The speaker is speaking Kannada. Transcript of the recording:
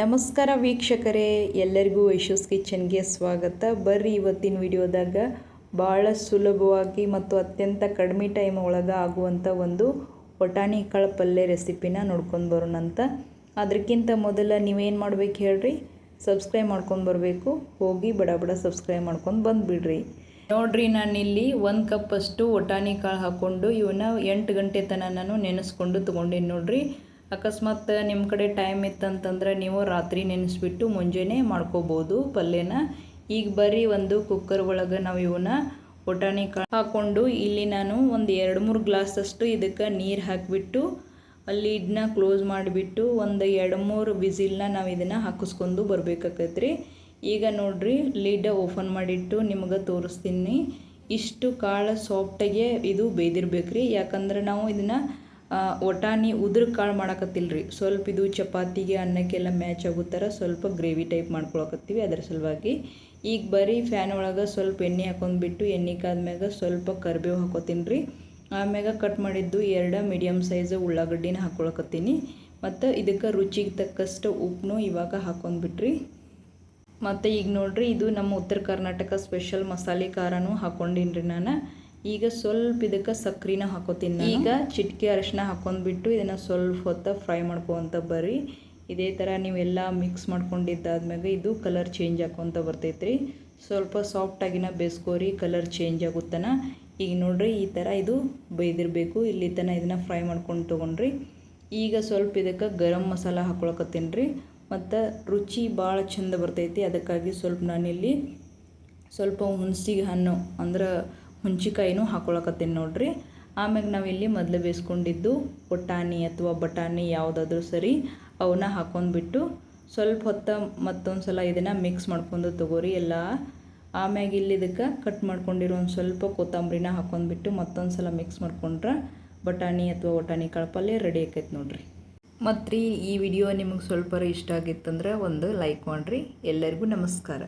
ನಮಸ್ಕಾರ ವೀಕ್ಷಕರೇ, ಎಲ್ಲರಿಗೂ ಯಶಸ್ ಕಿಚನ್ಗೆ ಸ್ವಾಗತ. ಬರ್ರಿ ಇವತ್ತಿನ ವಿಡಿಯೋದಾಗ ಭಾಳ ಸುಲಭವಾಗಿ ಮತ್ತು ಅತ್ಯಂತ ಕಡಿಮೆ ಟೈಮ್ ಒಳಗೆ ಆಗುವಂಥ ಒಂದು ಬಟಾಣಿ ಕಾಳು ಪಲ್ಯ ರೆಸಿಪಿನ ನೋಡ್ಕೊಂಡು ಬರೋಣಂತ ಅದಕ್ಕಿಂತ ಮೊದಲು ನೀವೇನು ಮಾಡ್ಬೇಕು ಹೇಳ್ರಿ? ಸಬ್ಸ್ಕ್ರೈಬ್ ಮಾಡ್ಕೊಂಡು ಬರಬೇಕು. ಹೋಗಿ ಬಡ ಬಡ ಸಬ್ಸ್ಕ್ರೈಬ್ ಮಾಡ್ಕೊಂಡು ಬಂದುಬಿಡ್ರಿ. ನೋಡ್ರಿ, ನಾನಿಲ್ಲಿ ಒಂದು ಕಪ್ಪಷ್ಟು ಒಟಾಣಿ ಕಾಳು ಹಾಕ್ಕೊಂಡು ಇವನ್ನ ಎಂಟು ಗಂಟೆ ತನಕ ನಾನು ನೆನೆಸ್ಕೊಂಡು ತೊಗೊಂಡೀನಿ ನೋಡ್ರಿ. ಅಕಸ್ಮಾತ್ ನಿಮ್ಮ ಕಡೆ ಟೈಮ್ ಇತ್ತಂತಂದ್ರೆ ನೀವು ರಾತ್ರಿ ನೆನೆಸ್ಬಿಟ್ಟು ಮುಂಜಾನೆ ಮಾಡ್ಕೋಬೋದು ಪಲ್ಯನ. ಈಗ ಬರೀ ಒಂದು ಕುಕ್ಕರ್ ಒಳಗೆ ನಾವು ಇವನ್ನ ಒಟಾಣಿ ಕಾಳು ಹಾಕ್ಕೊಂಡು ಇಲ್ಲಿ ನಾನು ಒಂದು ಎರಡು ಮೂರು ಗ್ಲಾಸ್ ಅಷ್ಟು ಇದಕ್ಕೆ ನೀರು ಹಾಕಿಬಿಟ್ಟು ಇದನ್ನ ಕ್ಲೋಸ್ ಮಾಡಿಬಿಟ್ಟು ಒಂದು ಎರಡು ಮೂರು ವಿಸಿಲ್ನ ನಾವು ಇದನ್ನು ಹಾಕಿಸ್ಕೊಂಡು ರೀ ಈಗ ನೋಡ್ರಿ ಲಿಡ್ ಓಪನ್ ಮಾಡಿಟ್ಟು ನಿಮಗೆ ತೋರಿಸ್ತೀನಿ. ಇಷ್ಟು ಕಾಳು ಸಾಫ್ಟಾಗೆ ಇದು ಬೇಯ್ದಿರ್ಬೇಕ್ರಿ ಯಾಕಂದ್ರೆ ನಾವು ಇದನ್ನು ಒಟಾಣಿ ಉದ್ರ ಕಾಳು ಮಾಡಕತ್ತಿಲ್ರಿ. ಸ್ವಲ್ಪ ಇದು ಚಪಾತಿಗೆ ಅನ್ನಕ್ಕೆಲ್ಲ ಮ್ಯಾಚ್ ಆಗೋ ಥರ ಸ್ವಲ್ಪ ಗ್ರೇವಿ ಟೈಪ್ ಮಾಡ್ಕೊಳಕತ್ತೀವಿ. ಅದರ ಸಲುವಾಗಿ ಈಗ ಬರೀ ಫ್ಯಾನ್ ಒಳಗೆ ಸ್ವಲ್ಪ ಎಣ್ಣೆ ಹಾಕೊಂಡ್ಬಿಟ್ಟು ಎಣ್ಣೆ ಕಾದ್ಮ್ಯಾಗ ಸ್ವಲ್ಪ ಕರಿಬೇವು ಹಾಕೋತೀನಿ ರೀ ಆಮ್ಯಾಗ ಕಟ್ ಮಾಡಿದ್ದು ಎರಡು ಮೀಡಿಯಮ್ ಸೈಜ್ ಉಳ್ಳಾಗಡ್ಡಿನ ಹಾಕ್ಕೊಳಕತ್ತೀನಿ ಮತ್ತು ಇದಕ್ಕೆ ರುಚಿಗೆ ತಕ್ಕಷ್ಟು ಉಪ್ಪನ್ನು ಇವಾಗ ಹಾಕೊಂಡ್ಬಿಟ್ರಿ. ಮತ್ತು ಈಗ ನೋಡಿರಿ ಇದು ನಮ್ಮ ಉತ್ತರ ಕರ್ನಾಟಕ ಸ್ಪೆಷಲ್ ಮಸಾಲೆ ಖಾರನೂ ಹಾಕ್ಕೊಂಡಿನಿ ರೀ ನಾನು. ಈಗ ಸ್ವಲ್ಪ ಇದಕ್ಕೆ ಸಕ್ರಿನ ಹಾಕೋತೀನಿ ಈಗ ಚಿಟಿಕೆ ಅರಶಿನ ಹಾಕೊಂಡ್ಬಿಟ್ಟು ಇದನ್ನು ಸ್ವಲ್ಪ ಹೊತ್ತ ಫ್ರೈ ಮಾಡ್ಕೊತ ಬರ್ರಿ. ಇದೇ ಥರ ನೀವೆಲ್ಲ ಮಿಕ್ಸ್ ಮಾಡ್ಕೊಂಡಿದ್ದಾದ್ಮ್ಯಾಗ ಇದು ಕಲರ್ ಚೇಂಜ್ ಹಾಕೊತ ಬರ್ತೈತ್ರಿ. ಸ್ವಲ್ಪ ಸಾಫ್ಟಾಗಿನ ಬೇಯಿಸ್ಕೋರಿ ಕಲರ್ ಚೇಂಜ್ ಆಗುತ್ತಾನ. ಈಗ ನೋಡ್ರಿ ಈ ಥರ ಇದು ಬೈದಿರಬೇಕು ಇಲ್ಲಿ ತನಕ ಇದನ್ನು ಫ್ರೈ ಮಾಡ್ಕೊಂಡು ತೊಗೊಂಡ್ರಿ. ಈಗ ಸ್ವಲ್ಪ ಇದಕ್ಕೆ ಗರಂ ಮಸಾಲ ಹಾಕೊಳಕತ್ತೀನಿ. ರೀ ಮತ್ತು ರುಚಿ ಭಾಳ ಚಂದ ಬರ್ತೈತಿ. ಅದಕ್ಕಾಗಿ ಸ್ವಲ್ಪ ನಾನಿಲ್ಲಿ ಸ್ವಲ್ಪ ಹುಣಸಿಗೆ ಹಣ್ಣು ಅಂದ್ರೆ ಹುಂಚಿಕಾಯಿನೂ ಹಾಕೊಳಕತ್ತೀನಿ ನೋಡ್ರಿ. ಆಮ್ಯಾಗ ನಾವಿಲ್ಲಿ ಮೊದಲು ಬೇಯಿಸ್ಕೊಂಡಿದ್ದು ಪುಟಾಣಿ ಅಥವಾ ಬಟಾಣಿ ಯಾವುದಾದ್ರೂ ಸರಿ ಅವನ್ನ ಹಾಕೊಂಡ್ಬಿಟ್ಟು ಸ್ವಲ್ಪ ಹೊತ್ತ ಮತ್ತೊಂದು ಸಲ ಇದನ್ನು ಮಿಕ್ಸ್ ಮಾಡ್ಕೊಂಡು ತಗೋರಿ ಎಲ್ಲ. ಆಮ್ಯಾಗ ಇಲ್ಲಿ ಇದಕ್ಕೆ ಕಟ್ ಮಾಡ್ಕೊಂಡಿರೋ ಒಂದು ಸ್ವಲ್ಪ ಕೊತ್ತಂಬರಿನ ಹಾಕೊಂಡ್ಬಿಟ್ಟು ಮತ್ತೊಂದು ಸಲ ಮಿಕ್ಸ್ ಮಾಡ್ಕೊಂಡ್ರೆ ಬಟಾಣಿ ಅಥವಾ ಬಟಾಣಿ ಕಾಳು ರೆಡಿ ಆಕೈತೆ ನೋಡ್ರಿ. ಮತ್ತು ಈ ವಿಡಿಯೋ ನಿಮಗೆ ಸ್ವಲ್ಪ ಇಷ್ಟ ಆಗಿತ್ತಂದ್ರೆ ಒಂದು ಲೈಕ್ ಮಾಡಿರಿ. ಎಲ್ಲರಿಗೂ ನಮಸ್ಕಾರ.